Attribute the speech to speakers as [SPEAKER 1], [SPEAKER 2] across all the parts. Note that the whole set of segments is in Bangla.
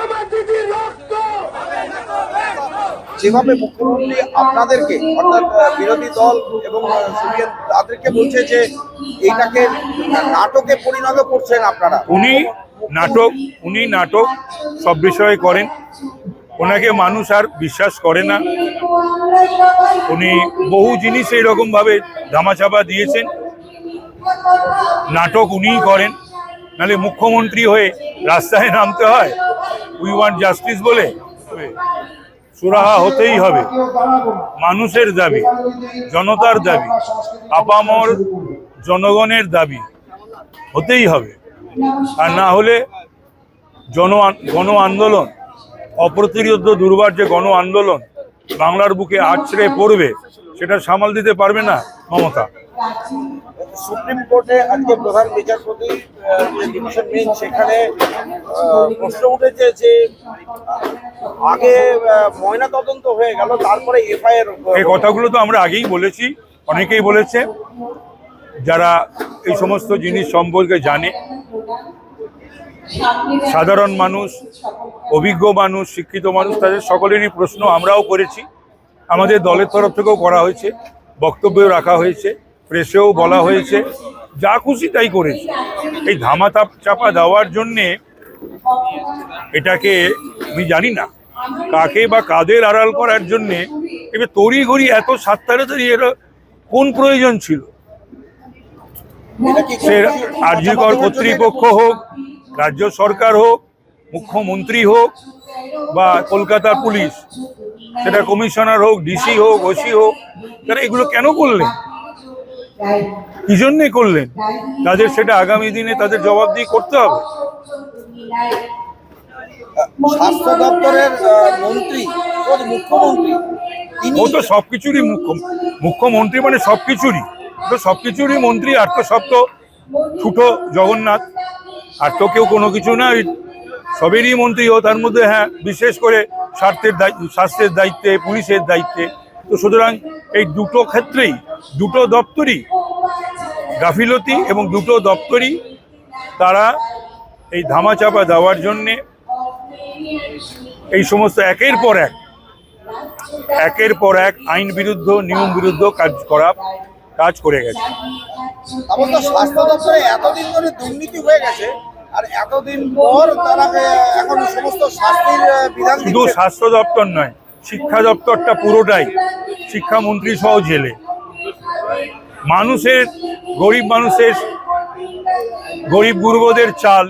[SPEAKER 1] আমার দিদির রক্ত।
[SPEAKER 2] যেভাবে মুখ্যমন্ত্রী আপনাদেরকে অর্থাৎ বিরোধী দল এবং সিপিএম তাদেরকে বলছে যে এইটাকে নাটকে পরিণত করছেন আপনারা।
[SPEAKER 3] উনি নাটক উনি নাটক সব বিষয়ে করেন। ওনাকে মানুষ আর বিশ্বাস করে না। উনি বহু জিনিস এইরকম ভাবে ধামাচাপা দিয়েছেন। নাটক উনিই করেন। নাহলে মুখ্যমন্ত্রী হয়ে রাস্তায় নামতে হয়। উই ওয়ান্ট জাস্টিস বলে। সুরাহা হতেই হবে। মানুষের দাবি, জনতার দাবি, আপামর জনগণের দাবি হতেই হবে। আর না হলে জন গণ আন্দোলন, অপ্রতিরোধ দুর্বার যে গণ আন্দোলন বাংলার বুকে আছড়ে পড়বে, সেটা সামাল দিতে পারবে না মমতা।
[SPEAKER 2] সুপ্রিম কোর্টে আজকে প্রধান বিচারপতি সেখানে প্রশ্ন উঠেছে যে, আগে ময়না তদন্ত হয়ে গেল, তারপরে এফআইআর
[SPEAKER 3] এই কথাগুলো তো আমরা আগেই বলেছি, অনেকেই বলেছে। যারা এই সমস্ত জিনিস সম্পর্কে জানে, সাধারণ মানুষ, অভিজ্ঞ মানুষ, শিক্ষিত মানুষ, তাদের সকলেরই প্রশ্ন আমরাও করেছি। আমাদের দলের তরফ থেকেও করা হয়েছে বক্তব্য রাখা হয়েছে। প্রেসেও বলা হয়েছে, যা খুশি তাই করেছে। এই ধামাতাপ চাপা দেওয়ার জন্যে এটাকে আমি জানি না, কাকে বা কাদের আড়াল করার জন্যে, এবার তড়ি ঘড়ি এত সাত তাড়াতাড়ি এর কোন প্রয়োজন ছিল? সে আরজিকর কর্তৃপক্ষ হোক, রাজ্য সরকার হোক, মুখ্যমন্ত্রী হোক, বা কলকাতা পুলিশ, সেটা কমিশনার হোক, ডিসি হোক, ওসি হোক, তারা এগুলো কেন করলেন? কি জন্যে করলেন? তাদের সেটা আগামী দিনে তাদের জবাবদিহি করতে হবে।
[SPEAKER 2] স্বাস্থ্য দপ্তরের মন্ত্রী মুখ্যমন্ত্রী
[SPEAKER 3] ও তো সবকিছুরই মুখ্য মুখ্যমন্ত্রী মানে সবকিছুরই। তো সবকিছুরই মন্ত্রী আর তো সব তো ছুটো জগন্নাথ। আর তো কেউ কোনো কিছু না সবেরই মন্ত্রী। ও তার মধ্যে হ্যাঁ বিশেষ করে স্বার্থের দায়িত্ব স্বাস্থ্যের দায়িত্বে পুলিশের দায়িত্বে। তো সুতরাং এই দুটো ক্ষেত্রেই দুটো দপ্তরই গাফিলতি এবং দুটো দপ্তরই তারা এই ধামাচাপা দেওয়ার জন্যে এই সমস্ত একের পর এক একের পর এক আইন বিরুদ্ধ নিয়ম বিরুদ্ধ কাজ করা কাজ করে গেছে।
[SPEAKER 2] আমার স্বাস্থ্য দপ্তরে এতদিন ধরে দুর্নীতি হয়ে গেছে আর এতদিন পর তারা এখন সমস্ত শাস্তির বিধান
[SPEAKER 3] শুধু স্বাস্থ্য দপ্তর নয় শিক্ষা দপ্তরটা পুরোটাই শিক্ষামন্ত্রী সহ জেলে। মানুষের, গরিব মানুষের, গরিব গুরুবদের চাল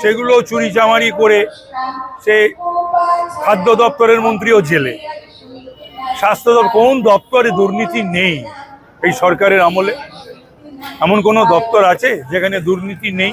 [SPEAKER 3] সেগুলো চুরি চামারি করে সে খাদ্য দপ্তরের মন্ত্রীও জেলে। স্বাস্থ্য কোন দপ্তরে দুর্নীতি নেই এই সরকারের আমলে? এমন কোনো দপ্তর আছে যেখানে দুর্নীতি নেই?